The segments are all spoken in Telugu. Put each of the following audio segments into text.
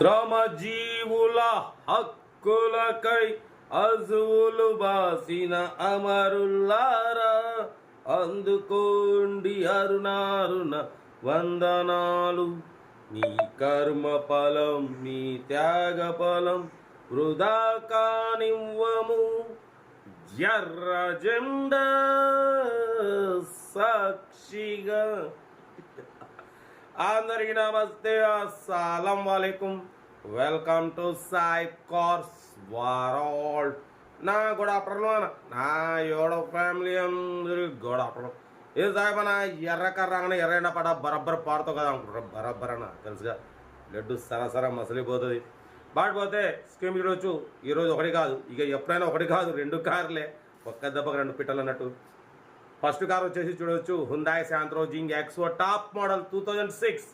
శ్రమజీవుల హక్కులకై అజువులు బాసిన అమరుల్లారా అందుకోండి అరుణారుణ వందనాలు. నీ కర్మ ఫలం నీ త్యాగ ఫలం వృధా కానివ్వము. ఎర్ర జెండా సాక్షిగా అందరికీ నమస్తే. అస్సలం వాలేకుం. Welcome to Sai cars world. నా గుడ్ ఆఫ్టర్నూన్ నా యోడ ఫ్యామిలీ అందరు గుడ్ ఆఫ్టర్నూన్ ఏ సాయిబ్ నా ఎర్ర ఎర్రైన పడ బరబ్బర పాడుతావు కదా అనుకుంటారు. బరబ్బరన అన్న తెలుసుగా. లడ్డు సరసర మసలిపోతుంది. పాడిపోతే స్కీమ్ చూడవచ్చు ఈరోజు ఒకటి కాదు. ఇక ఎప్పుడైనా ఒకటి కాదు. రెండు కార్లే. ఒక్క దెబ్బకి రెండు పిట్టలు అన్నట్టు. ఫస్ట్ కార్ వచ్చేసి చూడవచ్చు Hyundai Santro Xing XO top model two thousand six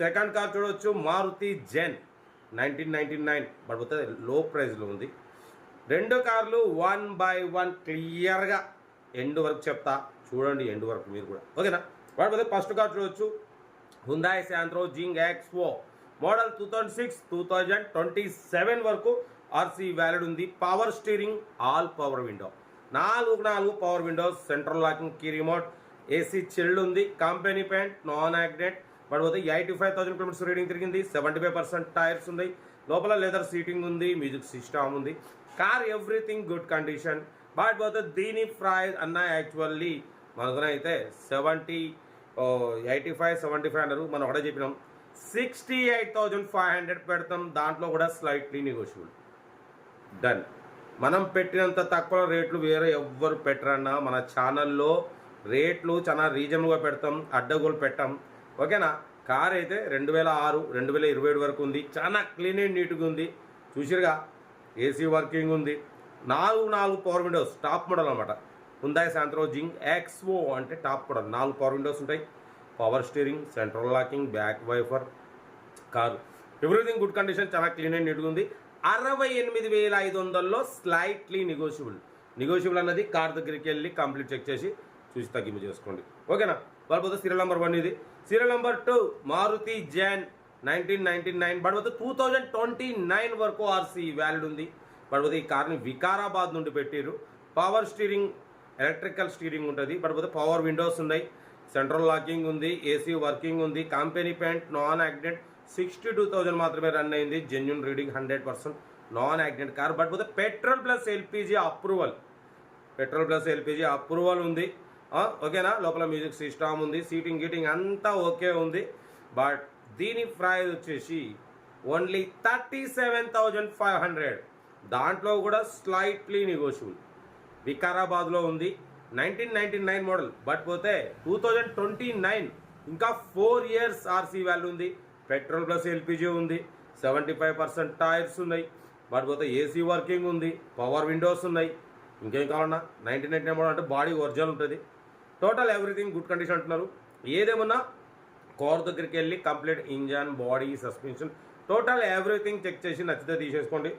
second car చూడవచ్చు Maruti Zen nineteen ninety nine పడిపోతే లో ప్రైస్లో ఉంది. రెండు కార్లు వన్ బై వన్ క్లియర్గా ఎండ్ వరకు చెప్తా. చూడండి ఎండ్ వరకు మీరు కూడా. ఓకేనా పడిపోతే ఫస్ట్ కార్ చూడవచ్చు Hyundai Santro Xing XO model two thousand six two thousand twenty seven వరకు ఆర్సీ వ్యాలిడ్ ఉంది. Power steering all power window నాలుగు నాలుగు power windows central locking key remote AC chilled ఉంది. కంపెనీ పెయింట్ నాన్ యాక్సిడెంట్ పడిపోతే eighty five thousand kilometres reading తిరిగింది. సెవెంటీ ఫైవ్ పర్సెంట్ టైర్స్ ఉన్నాయి లోపల లెదర్ సీటింగ్ ఉంది. మ్యూజిక్ సిస్టమ్ ఉంది. Car everything good condition but పోతే దీని ప్రైస్ అన్న యాక్చువల్లీ మనకున అయితే seventy eighty five seventy five అన్నారు. మనం ఒకటే చెప్పినాం. Sixty eight thousand five hundred పెడతాం. దాంట్లో కూడా స్లైట్లీ నెగోషియబుల్ డన్ మనం పెట్టినంత తక్కువ రేట్లు వేరే ఎవ్వరు పెట్టరన్నా మన ఛానల్లో రేట్లు చాలా రీజనబుల్గా పెడతాం అడ్డగోలు పెట్టాం. ఓకేనా? కార్ అయితే రెండు వేల ఆరు రెండు వేల ఇరవై ఏడు వరకు ఉంది. చాలా క్లీన్ అండ్ నీట్గా ఉంది. చూసిరుగా ఏసీ వర్కింగ్ ఉంది. నాలుగు నాలుగు పవర్ విండోస్ టాప్ మోడల్ అనమాట హుందాయ్ శాంత్రో జింగ్ ఎక్స్ఓ అంటే టాప్ మోడల్. నాలుగు పవర్ విండోస్ ఉంటాయి. Power steering central locking back wiper car. Everything good condition చాలా క్లీన్ అండ్ నీట్గా ఉంది. అరవై ఎనిమిది వేల ఐదు వందల్లో స్లైట్లీ నెగోషియబుల్ నెగోషియబుల్ అన్నది కార్ దగ్గరికి వెళ్ళి కంప్లీట్ చెక్ చేసి చూసి తగ్గింపు చేసుకోండి. ఓకేనా? వాళ్ళపోతే సీరియల్ నెంబర్ వన్ ఇది. Serial number two Maruti Zen nineteen ninety nine పడిపోతే టూ థౌజండ్ ట్వంటీ నైన్ వరకు ఆర్సీ వ్యాలిడ్ ఉంది. పడిపోతే ఈ కార్ని వికారాబాద్ నుండి పెట్టారు పవర్ స్టీరింగ్ ఎలక్ట్రికల్ స్టీరింగ్ ఉంటుంది. పడిపోతే పవర్ విండోస్ ఉన్నాయి. సెంట్రల్ లాకింగ్ ఉంది ఏసీ వర్కింగ్ ఉంది. Company paint non accident sixty two thousand మాత్రమే రన్ అయింది. Genuine reading hundred percent non accident car but పోతే petrol plus LPG approval petrol plus LPG approval ఉంది. ఓకేనా లోపల మ్యూజిక్ సిస్టమ్ ఉంది. సీటింగ్ గీటింగ్ అంతా ఓకే ఉంది. బట్ దీని ప్రైజ్ వచ్చేసి only thirty seven thousand five hundred దాంట్లో కూడా స్లైట్లీ నెగోషియబుల్ వికారాబాద్లో ఉంది. Nineteen ninety nine model but పోతే టూ థౌజండ్ ట్వంటీ నైన్ ఇంకా ఫోర్ ఇయర్స్ ఆర్సీ వాల్యూ ఉంది. పెట్రోల్ ప్లస్ ఎల్పిజి ఉంది సెవెంటీ ఫైవ్ పర్సెంట్ టైర్స్ ఉన్నాయి వాటిపోతే పోతే ఏసీ వర్కింగ్ ఉంది పవర్ విండోస్ ఉన్నాయి. ఇంకేం కావాలన్నా నైన్టీన్ నైన్టీ నైన్ మోడల్ అంటే బాడీ ఒరిజినల్ ఉంటుంది. టోటల్ ఎవ్రీథింగ్ గుడ్ కండిషన్ అంటున్నారు. ఏదేమన్నా కార్ దగ్గరికి వెళ్ళి complete engine body suspension total everything check చేసి నచ్చితే తీసేసుకోండి.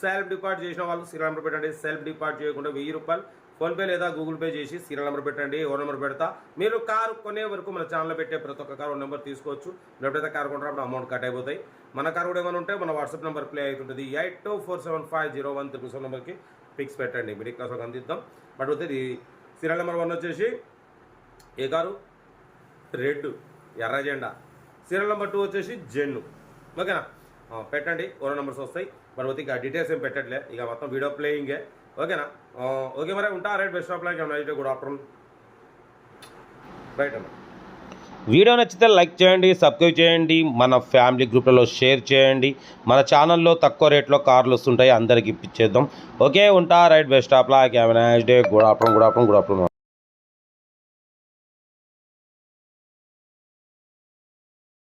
సెల్ఫ్ డిపార్ట్ చేసిన వాళ్ళు శ్రీరామ్ నెంబర్ పెట్టండి. సెల్ఫ్ డిపార్ట్ చేయకుండా వెయ్యి రూపాయలు ఫోన్పే లేదా గూగుల్ పే చేసి సీరియల్ నెంబర్ పెట్టండి ఓ నెంబర్ పెడతా. మీరు కారు కొనే వరకు మన ఛానల్లో పెట్టే ప్రతి ఒక్క కారు నెంబర్ తీసుకోవచ్చు. ఎప్పుడైతే కారు కొంటారో అమౌంట్ కట్ అయిపోతాయి. మన కారు కూడా ఏమైనా ఉంటే మన వాట్సాప్ నెంబర్ ప్లే అవుతుంటుంది. Eight two four seven five zero one triple seven నెంబర్కి ఫిక్స్ పెట్టండి. మిడిల్ క్లాస్ ఒక అందిద్దాం. బట్ అయితే ఇది సీరియల్ నెంబర్ వన్ వచ్చేసి ఏ కారు? రెడ్. ఎర్ర జెండా. సీరియల్ నెంబర్ టూ వచ్చేసి జెన్ను. ఓకేనా? పెట్టండి. ఓరో నెంబర్స్ వస్తాయి. మరి ఇక డీటెయిల్స్ ఏం పెట్టట్లే. ఇక మొత్తం వీడియో ప్లేయింగే. ఓకేనా? ఓకే మరి ఉంటా right best of luck. Good afternoon right అన్న వీడియో నచ్చితే లైక్ చేయండి సబ్స్క్రైబ్ చేయండి మన ఫ్యామిలీ గ్రూప్లలో షేర్ చేయండి. మన ఛానల్లో తక్కువ రేట్లో కార్లు వస్తుంటాయి అందరికి ఇప్పించేద్దాం. ఓకే ఉంటా right best of luck. Have nice day good afternoon good afternoon good afternoon